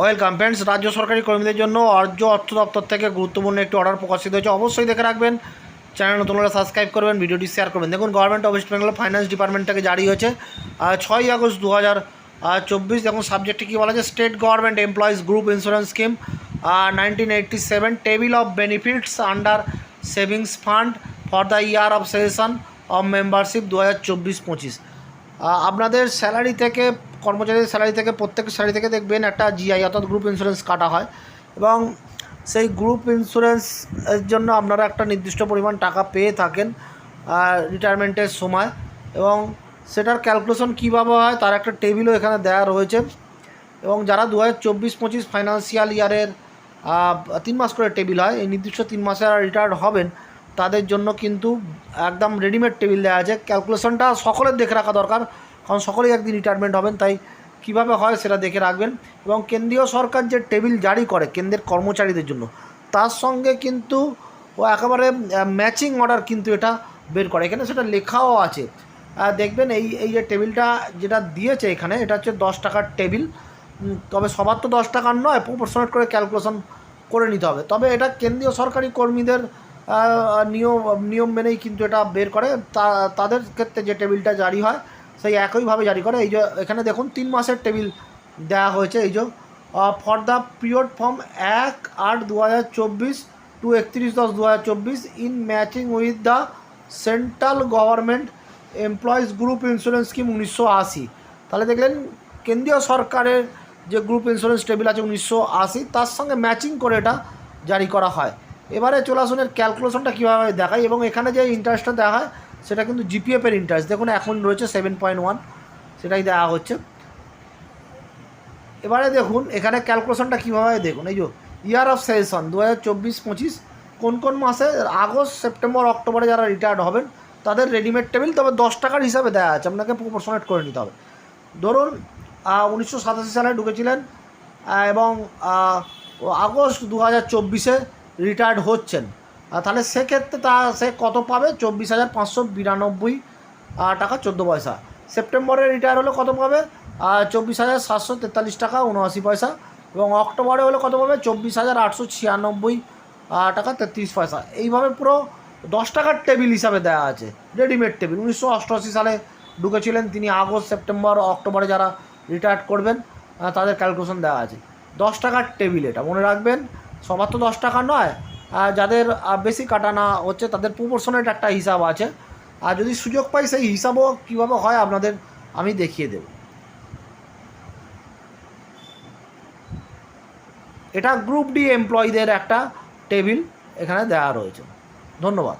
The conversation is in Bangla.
ওয়েলকাম ফ্রেন্ডস, রাজ্য সরকারি কর্মীদের জন্য রাজ্য অর্থ দপ্তর থেকে গুরুত্বপূর্ণ একটি অর্ডার প্রকাশিত হয়েছে অবশ্যই দেখে রাখবেন। চ্যানেল নতুন হলে সাবস্ক্রাইব করবেন, ভিডিওটি শেয়ার করবেন। দেখুন government of West Bengal finance department থেকে জারি হয়েছে ছয়ই আগস্ট দু হাজার চব্বিশ। দেখুন সাবজেক্টে কী বলা আছে state government employees group insurance scheme nineteen eighty seven table of benefits under savings fund for the year of session of membership দু হাজার চব্বিশ পঁচিশ। আপনাদের স্যালারি থেকে কর্মচারীদের স্যালারি থেকে প্রত্যেকের স্যালারি থেকে দেখবেন একটা জিআই অর্থাৎ গ্রুপ ইন্স্যুরেন্স কাটা হয়। এবং সেই গ্রুপ ইন্স্যুরেন্সের জন্য আপনারা একটা নির্দিষ্ট পরিমাণ টাকা পেয়ে থাকেন রিটায়ারমেন্টের সময়। এবং সেটার ক্যালকুলেশন কীভাবে হয়, তার একটা টেবিলও এখানে দেওয়া রয়েছে। এবং যারা দু হাজার চব্বিশ পঁচিশ ফাইন্যান্সিয়াল ইয়ারের তিন মাস করে টেবিল হয়, এই নির্দিষ্ট তিন মাসে যারা রিটায়ার্ড হবেন, তাদের জন্য কিন্তু একদম রেডিমেড টেবিল দেওয়া আছে। ক্যালকুলেশনটা সকলের দেখে রাখা দরকার। কারণ সকলেই একদিন রিটায়ারমেন্ট হবেন, তাই কীভাবে হয় সেটা দেখে রাখবেন। এবং কেন্দ্রীয় সরকার যে টেবিল জারি করে, কেন্দ্রের কর্মচারীদের জন্য, তার সঙ্গে কিন্তু ও একেবারে ম্যাচিং অর্ডার কিন্তু এটা বের করে। এখানে সেটা লেখাও আছে। দেখবেন এই এই যে টেবিলটা যেটা দিয়েছে এখানে, এটা হচ্ছে দশ টাকার টেবিল তবে সবার তো দশ টাকার নয় প্রপোর্শনেট করে ক্যালকুলেশন করে নিতে হবে। তবে এটা কেন্দ্রীয় সরকারি কর্মীদের নিয়ম নিয়ম মেনেই কিন্তু এটা বের করে। তাদের ক্ষেত্রে যে টেবিলটা জারি হয় সেই একইভাবে জারি করে। এই যে এখানে দেখুন, তিন মাসের টেবিল দেওয়া হয়েছে। এই যে ফর দ্য পিরিয়ড ফ্রম এক আট দু হাজার চব্বিশ টু একত্রিশ দশ দু হাজার চব্বিশ in matching with the central government employees group insurance scheme উনিশশো আশি। তাহলে দেখলেন, কেন্দ্রীয় সরকারের যে গ্রুপ ইন্স্যুরেন্স টেবিল আছে উনিশশো আশি, তার সঙ্গে ম্যাচিং করে এটা জারি করা হয়। এবারে চলে ক্যালকুলেশনটা কীভাবে দেখায় এবং এখানে যে ইন্টারেস্টটা হয় সেটা কিন্তু জিপিএফের ইন্টারেস্ট দেখুন, এখন রয়েছে সেভেন পয়েন্ট ওয়ান সেটাই দেওয়া হচ্ছে। এবারে দেখুন, এখানে ক্যালকুলেশনটা কীভাবে দেখুন, এই যে ইয়ার অফ সেশন দু হাজার চব্বিশ পঁচিশ, কোন কোন মাসে? আগস্ট, সেপ্টেম্বর, অক্টোবরে যারা রিটায়ার্ড হবেন, তাদের রেডিমেড টেবিল তবে দশ টাকার হিসাবে দেওয়া আছে, আপনাকে প্রপোর্শনেট করে নিতে হবে। ধরুন উনিশশো সাতাশি সালে ঢুকেছিলেন এবং আগস্ট দু হাজার চব্বিশে রিটায়ার্ড হচ্ছেন। তাহলে সেক্ষেত্রে তা সে কত পাবে? চব্বিশ হাজার পাঁচশো বিরানব্বই টাকা চোদ্দ পয়সা। সেপ্টেম্বরে রিটায়ার হলে কত পাবে? চব্বিশ হাজার সাতশো তেতাল্লিশ টাকা উনআশি পয়সা এবং অক্টোবরে হলে কত পাবে? চব্বিশ হাজার আটশো ছিয়ানব্বই টাকা তেত্রিশ পয়সা। এইভাবে পুরো দশ টাকার টেবিল হিসাবে দেওয়া আছে। রেডিমেড টেবিল উনিশশো অষ্টআশি সালে ঢুকেছিলেন তিনি আগস্ট, সেপ্টেম্বর, অক্টোবরে যারা রিটায়ার করবেন তাদের ক্যালকুলেশন দেওয়া আছে। দশ টাকার টেবিল এটা। মনে রাখবেন, সবার তো দশ টাকা নয় যাদের বেশি কাটানা হচ্ছে, তাদের প্রপোর্শনেট একটা হিসাব আছে। আর যদি সুযোগ পাই, সেই হিসাবও কীভাবে হয় আপনাদের আমি দেখিয়ে দেব। এটা গ্রুপ ডি এমপ্লয়ীদের একটা টেবিল এখানে দেওয়া রয়েছে। ধন্যবাদ।